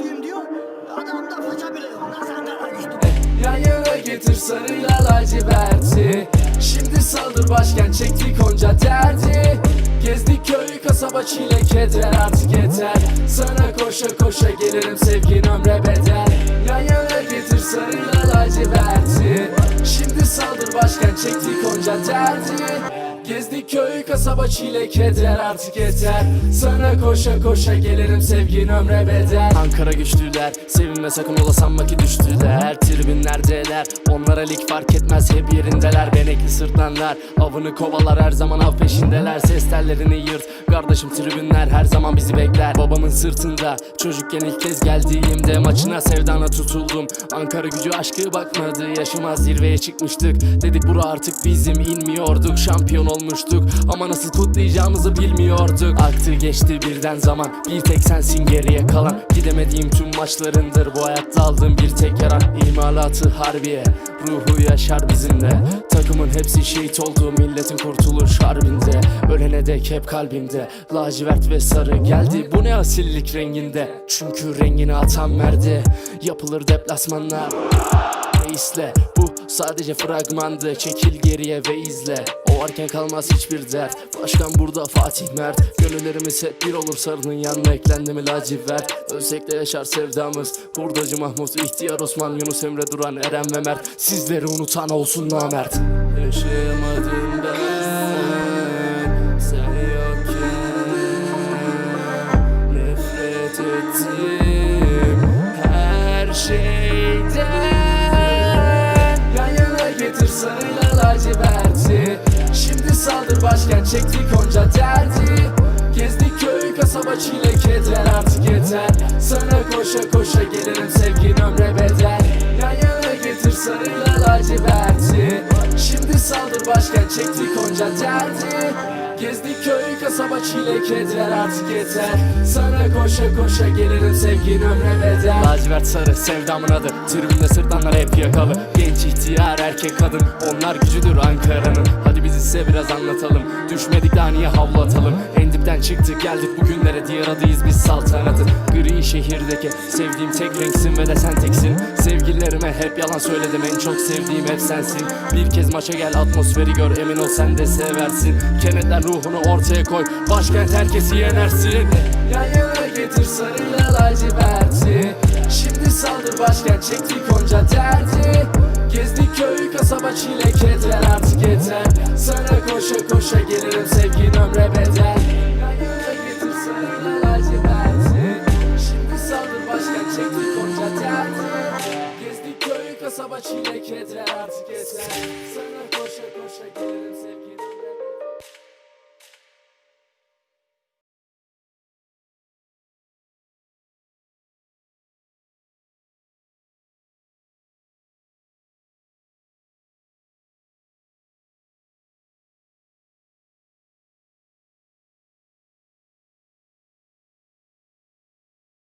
kötüyüm diyor. Adamda faça bile yok. Nasıl Ankara'ya düştüm? Yan yana getir sarıyla laciverti Şimdi saldır başkent çektik onca derdi Gezdik köyü kasaba çile keder artık yeter Sana koşa koşa gelirim sevgin ömre bedel Yan yana getir sarıyla laciverti Şimdi saldır başkent çektik onca derdi Gezdik köyü kasaba çile keder artık yeter. Sana koşa koşa gelirim sevgin ömre bedel. Ankara güçlüler sevinme sakın ola sanma ki düştüler Tribünlerdeler onlara lig fark etmez hep yerindeler. Benekli sırtlanlar avını kovalar her zaman av peşindeler. Ses tellerini yırt kardeşim tribünler her zaman bizi bekler. Babamın sırtında çocukken ilk kez geldiğimde maçına sevdana tutuldum. Ankara gücü aşkı bakmadı yaşıma zirveye çıkmıştık. Dedik bura artık bizim inmiyorduk. Şampiyon olmuştuk Ama nasıl kutlayacağımızı bilmiyorduk. Aktı geçti birden zaman. Bir tek sensin geriye kalan. Gidemediğim tüm maçlarındır. Bu hayatta aldığım bir tek yaran İmalatı harbiye. Ruhu yaşar bizimle. Takımın hepsi şehit oldu. Milletin kurtuluş harbinde. Ölene dek hep kalbimde. Lacivert ve sarı geldi. Bu ne asillik renginde? Çünkü rengini atan verdi Yapılır deplasmanlar. Reisle sadece fragmandı. Çekil geriye ve izle. O varken kalmaz hiçbir dert. Başkan burada Fatih Mert. Gönüllerimiz hep bir olur sarının yanına eklendi mi lacivert Ölsek de yaşar sevdamız. Hurdacı Mahmut, İhtiyar Osman, Yunus Emre Duran, Eren ve Mert. Sizleri unutan olsun namert. Yaşayamadım ben. Sen yokken Nefret ettim sarıyla laciverti Şimdi saldır başkent çektik onca derdi. Gezdik köyü kasaba çile keder artık yeter. Sana koşa koşa gelirim sevgin ömre bedel. Yan yana getir sarıyla laciverti Şimdi saldır başkent çektik onca derdi. Gezdik köyü kasaba çile keder artık yeter. Sana koşa koşa gelirim sevgin ömre bedel Lacivert sarı sevdamın adı. Tribünde sırtlanlar hep yakalı. Genç ihtiyar erkek kadın. Onlar gücüdür Ankara'nın. Hadi biz size biraz anlatalım. Düşmedik daha niye havlu atalım? En dipten çıktık geldik bugünlere. Diğer adıyız biz saltanatın. Gri şehirdeki sevdiğim tek renksin ve de sen teksin. Sevgililerime hep yalan söyledim. En çok sevdiğim hep sensin. Bir kez maça gel atmosferi gör. Emin ol sen de seversin. Kenetlen ruhunu ortaya koy. Başkent herkesi yenersin. Yan yana getir sarıyla laciverti Şimdi saldır başkent çektik onca derdi. Gezdik köyü kasaba çile keder artık yeter Sana koşa koşa gelirim sevgin ömre bedel. Şimdi saldır başkent çektik onca derdi. Gezdik köyü kasaba çile keder artık yeter Sana koşa koşa gelirim sevgin